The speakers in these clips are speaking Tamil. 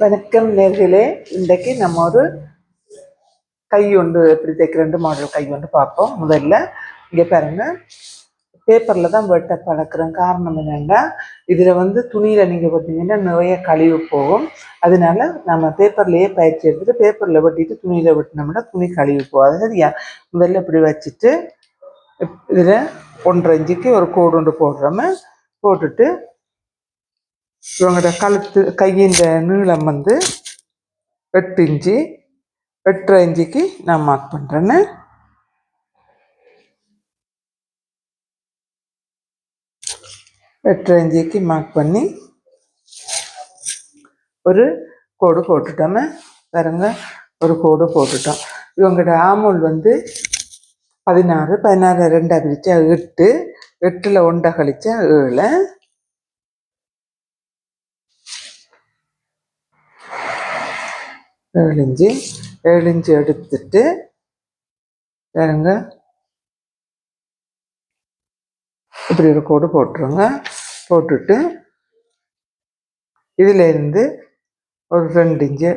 வணக்கம் நேர்களே. இன்றைக்கு நம்ம ஒரு கை ஒன்று எப்படி தைக்கிறேன் மாடல் கை ஒன்று பார்ப்போம். முதல்ல இங்கே பாருங்க. பேப்பரில் தான் வெட்ட பழக்கிறேன் காரணம் என்னென்னா இதில் வந்து துணியில் நீங்கள் பார்த்தீங்கன்னா நிறைய கழிவு போகும். அதனால நம்ம பேப்பர்லேயே பயிற்சி எடுத்துட்டு பேப்பரில் வெட்டிட்டு துணியில் வெட்டினோம்னா துணி கழிவு போகாது. சரியா? முதல்ல இப்படி வச்சுட்டு இதில் ஒன்றரை இஞ்சிக்கு ஒரு கோடு ஒன்று போடுறோமே. போட்டுட்டு இவங்களோட கழுத்து கையின் நீளம் வந்து எட்டு இஞ்சி எட்டரை இஞ்சிக்கு நான் மார்க் பண்ணுறேன்னு எட்டரை இஞ்சிக்கு மார்க் பண்ணி ஒரு கோடு போட்டுட்டோமே. பாருங்க ஒரு கோடு போட்டுட்டோம். இவங்களோட ஆமூல் வந்து பதினாறு பதினாறு ரெண்டாக பிரித்தா எட்டு எட்டில் ஒன்றை கழிச்சா ஏழு. ஏழு இஞ்சி ஏழு இஞ்சி எடுத்துட்டு பாருங்க. இப்படி ஒரு கோடு போட்டுருங்க. போட்டுட்டு இதிலேருந்து ஒரு ரெண்டு இன்ச்சு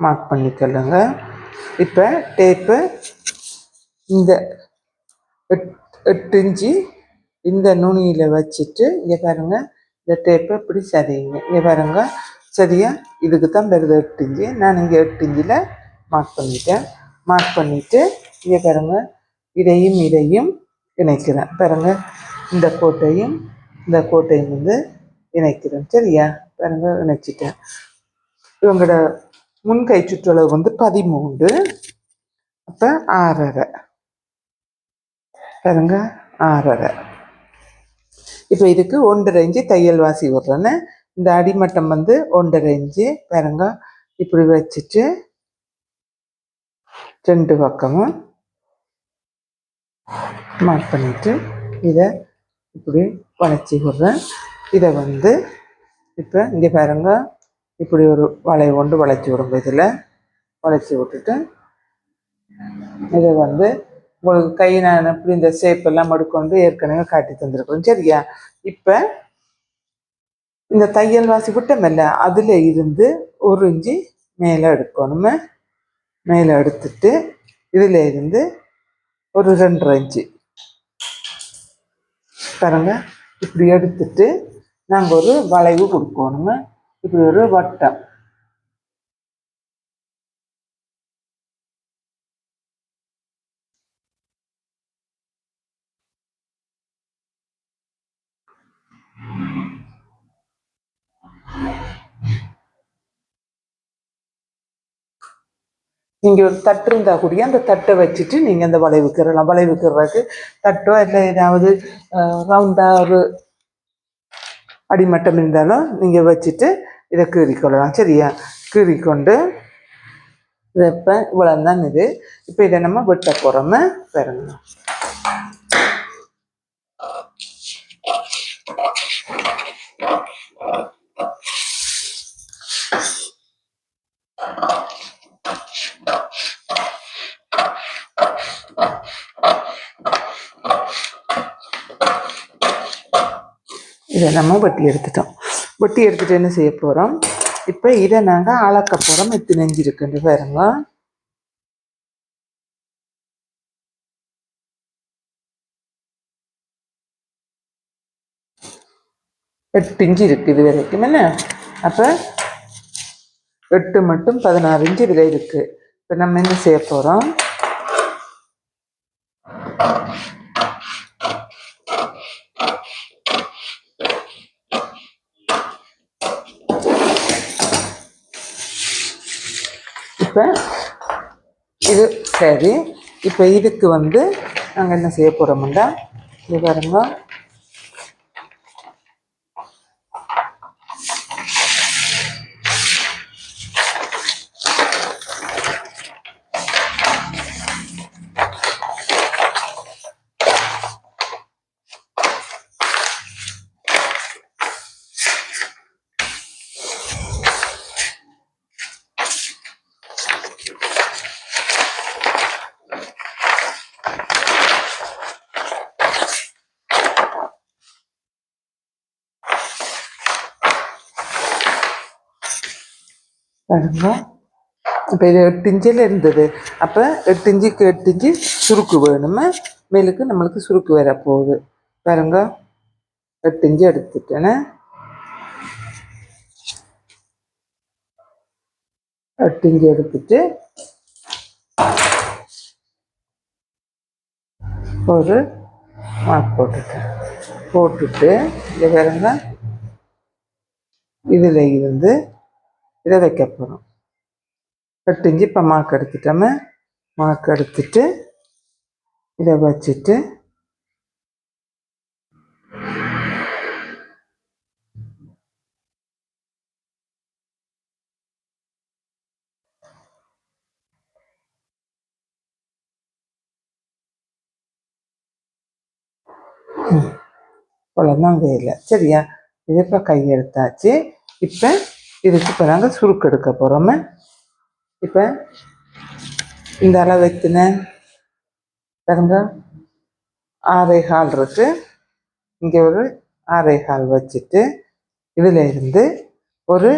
மார்க் பண்ணிக்கொள்ளுங்க இப்போ டேப்பு இந்த எட் எட்டு இன்ச்சு இந்த நுனியில் வச்சுட்டு இங்கே பாருங்க இந்த டேப்பை இப்படி சரிங்க. இங்கே பாருங்க சரியா? இதுக்கு தான் வருது எட்டு இஞ்சி நான் இங்கே எட்டு இன்ச்சில் மார்க் பண்ணிட்டேன். மார்க் பண்ணிவிட்டு இங்கே பாருங்க இதையும் இதையும் இணைக்கிறேன். பாருங்க இந்த கோட்டையும் இந்த கோட்டையும் வந்து இணைக்கிறேன். சரியா? பாருங்க இணைச்சிட்டேன். இவங்களோட முன்கை சுற்றளவு வந்து பதிமூன்று அப்போ ஆறரை. பாருங்க ஆறரை. இப்போ இதுக்கு ஒன்றரை இஞ்சி தையல் வாசி விடுறேன்னு இந்த அடிமட்டம் வந்து ஒன்றரை இன்ச்சு. பாருங்க. இப்படி வச்சுட்டு ரெண்டு பக்கமும் மார்க் பண்ணிட்டு இதை இப்படி வளைச்சி விடுறேன். இதை வந்து இப்போ இங்கே பாருங்க. இப்படி ஒரு வளைவு கொண்டு வளைச்சி விடுங்க இதில். வளைச்சி விட்டுட்டு இதை வந்து உங்களுக்கு கை நான் இப்படி இந்த ஷேப் எல்லாம் மடுக்கொண்டு ஏற்கனவே காட்டி தந்திருக்கோம். சரியா? இப்போ இந்த தையல் வாசி விட்டோம்ல அதில் இருந்து ஒரு இஞ்சி மேலே எடுக்கணும். மேலே எடுத்துட்டு இதில் இருந்து ஒரு ரெண்டரை இஞ்சி. பாருங்க இப்படி எடுத்துட்டு நாங்கள் ஒரு வளைவு கொடுக்கணுங்க இப்படி ஒரு வட்டம். நீங்கள் ஒரு தட்டு இருந்தால் கூடிய அந்த தட்டை வச்சுட்டு நீங்கள் அந்த வளைவுக்கிறலாம் வளைவுக்கிறதுக்கு தட்டோ இல்லை ஏதாவது ரவுண்டாக ஒரு அடிமட்டம் இருந்தாலும் நீங்கள் வச்சுட்டு இதை கீறிக்கொள்ளலாம் சரியா? கீறிக்கொண்டு இதை இப்போ இவ்வளோ தான் இது. இப்போ இதை நம்ம வெட்ட போகிறோமே பாருங்க. இதை நம்ம வெட்டி எடுத்துட்டோம். வெட்டி எடுத்துட்டு என்ன செய்ய போகிறோம் இப்போ இதை நாங்கள் அளக்க போகிறோம் எத்தனை இன்ச்சு இருக்குன்னு பாருங்க. எட்டு இஞ்சி இருக்குது இது வரைக்கும் என்ன? அப்போ எட்டு மட்டும் பதினாறு இன்ச்சு இதில் இருக்குது இப்போ நம்ம என்ன செய்ய போகிறோம் இப்போ இது சரி. இப்போ இதுக்கு வந்து நாங்கள் என்ன செய்ய போகிறோம்டா இது பாருங்க. பாருங்க இப்போ இது எட்டு இன்ச்சில் இருந்தது அப்போ எட்டு இன்ச்சுக்கு எட்டு இன்ச்சு சுருக்கு வேணுமே மேலுக்கு நம்மளுக்கு சுருக்கு வர போகுது பாருங்க எட்டு இன்ச்சு எடுத்துட்டேனே எட்டு இன்ச்சு எடுத்துட்டு ஒரு மாப் போட்டுட்டேன் போட்டுட்டு இதை பாருங்க இதில் இருந்து இதை வைக்க போகிறோம் எட்டு இஞ்சி இப்போ மாக்கு எடுத்துட்டோமே மாக்கு எடுத்துட்டு இதை வச்சுட்டு அவ்வளோதான் வேலை. சரியா? இது இப்போ கையெழுத்தாச்சு இப்போ இதுக்கு இப்போ நாங்கள் சுருக்கு எடுக்க போகிறோமே இப்போ இந்த அளவு எத்தின பாருங்க. ஆறே கால் இருக்கு. இங்கே ஒரு ஆறே கால் வச்சுட்டு இதில் இருந்து ஒரு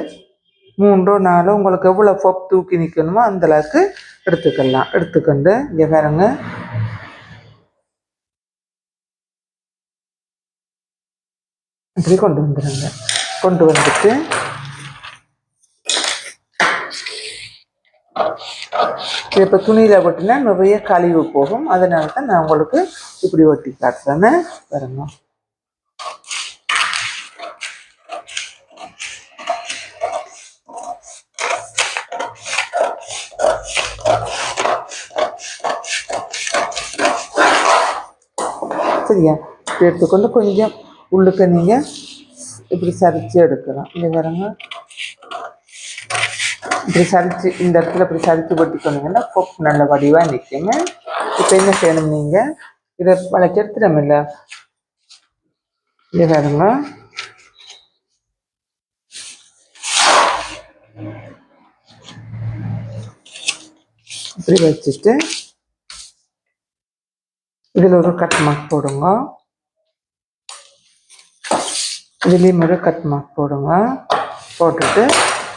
மூன்றோ நாலோ உங்களுக்கு எவ்வளோ பொப் தூக்கி நிற்கணுமோ அந்த அளவுக்கு எடுத்துக்கலாம். எடுத்துக்கொண்டு இங்கே பாருங்க. இப்படி கொண்டு வந்துடுங்க கொண்டு வந்துட்டு இது இப்போ துணியில் ஒட்டினா நிறைய கழிவு போகும். அதனால தான் நான் உங்களுக்கு இப்படி ஒட்டி காட்டுறேன்னு பாருங்க. சரியா? எடுத்துக்கொண்டு கொஞ்சம் உள்ளுக்க நீங்கள் இப்படி சரிச்சு எடுக்கலாம். இங்கே பாருங்க. இப்படி சரித்து இந்த இடத்துல இப்படி சரித்து போட்டுக்கணுங்கன்னா கொப்பு நல்ல வடிவாக நிற்குங்க இப்போ என்ன செய்யணும் நீங்கள் இதை வளைச்சி இல்லை. இங்கே பாருங்க. இப்படி வச்சுட்டு இதில் ஒரு கட் மார்க் போடுங்க. இதுலேயும் ஒரு கட் மார்க் போடுங்க. போட்டுட்டு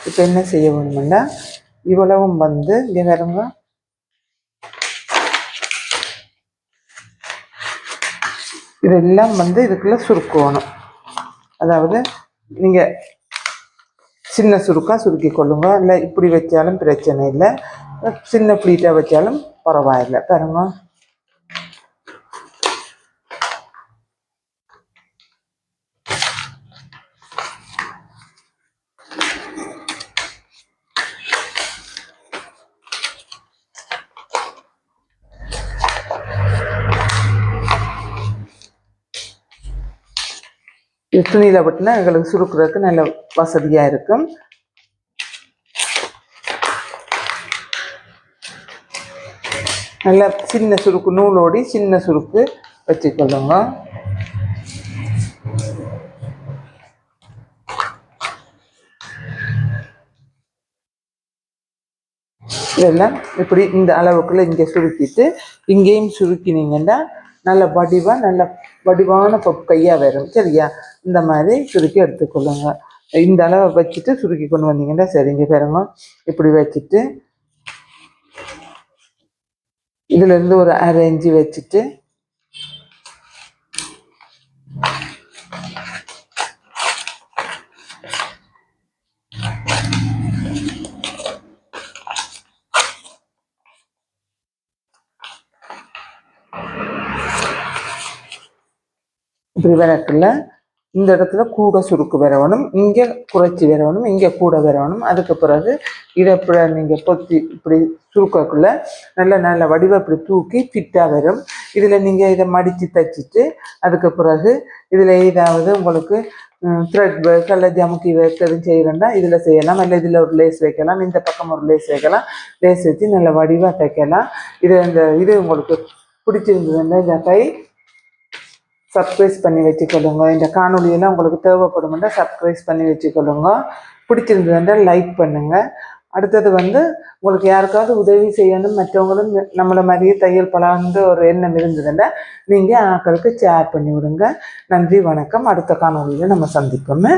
இப்போ என்ன செய்ய வேணும்னா இவ்வளவும் வந்து இங்கே பாருங்க. இதெல்லாம் வந்து இதுக்குள்ளே சுருக்கணும். அதாவது நீங்கள் சின்ன சுருக்காக சுருக்கி கொள்ளுங்க. இல்லை இப்படி வச்சாலும் பிரச்சனை இல்லை. சின்ன ப்ளீட்டாக வச்சாலும் பரவாயில்லை. பாருங்கள் இது துணியில் விட்டுனா எங்களுக்கு சுருக்கிறதுக்கு நல்ல வசதியாக இருக்கும். நல்லா சின்ன சுருக்கு நூலோடி சின்ன சுருக்கு வச்சுக்கொள்ளுங்க. இதெல்லாம் இப்படி இந்த அளவுக்குள்ள இங்கே சுருக்கிட்டு இங்கேயும் சுருக்கினீங்கன்னா நல்ல வடிவாக நல்ல வடிவான பப்பு கையாக வரும் சரியா? இந்த மாதிரி சுருக்கி எடுத்துக்கொள்ளுங்க இந்த அளவை வச்சுட்டு சுருக்கி கொண்டு வந்தீங்கன்னா சரிங்க பாருங்க இப்படி வச்சுட்டு இதுலேருந்து ஒரு அரை இஞ்சி வச்சுட்டு இப்படி வரக்குள்ள இந்த இடத்துல கூட சுருக்கு வரணும் இங்கே குறைச்சி வரணும் இங்கே கூட வரணும் அதுக்கு பிறகு இதை இப்படி நீங்கள் பொத்தி இப்படி சுருக்கக்குள்ள நல்ல நல்ல வடிவம் இப்படி தூக்கி ஃபிட்டாக வரும். இதில் நீங்கள் இதை மடித்து தைச்சிட்டு அதுக்கு பிறகு இதில் ஏதாவது உங்களுக்கு த்ரெட் ஒர்க் அல்ல ஜமுக்கி ஒர்க் எதுவும் செய்கிறேன்னா இதில் செய்யலாம். இல்லை இதில் ஒரு லேஸ் வைக்கலாம். இந்த பக்கம் ஒரு லேஸ் வைக்கலாம். லேஸ் வச்சு நல்ல வடிவாக தைக்கலாம். இது இந்த இது உங்களுக்கு பிடிச்சிருந்ததுன்னா இந்த கை சப்ஸ்கிரைஸ் பண்ணி வச்சுக்கொள்ளுங்க. இந்த காணொலியெல்லாம் உங்களுக்கு தேவைப்படுமெண்டா சப்ஸ்கிரைஸ் பண்ணி வச்சுக்கொள்ளுங்க. பிடிச்சிருந்ததுன்றா லைக் பண்ணுங்கள் அடுத்தது வந்து உங்களுக்கு யாருக்காவது உதவி செய்யணும் மற்றவங்களும் நம்மளை மாதிரியே தையல் பழாந்து ஒரு எண்ணம் இருந்ததுன்னா நீங்கள் ஆக்களுக்கு ஷேர் பண்ணி விடுங்க. நன்றி வணக்கம். அடுத்த காணொலியில் நம்ம சந்திப்போமே.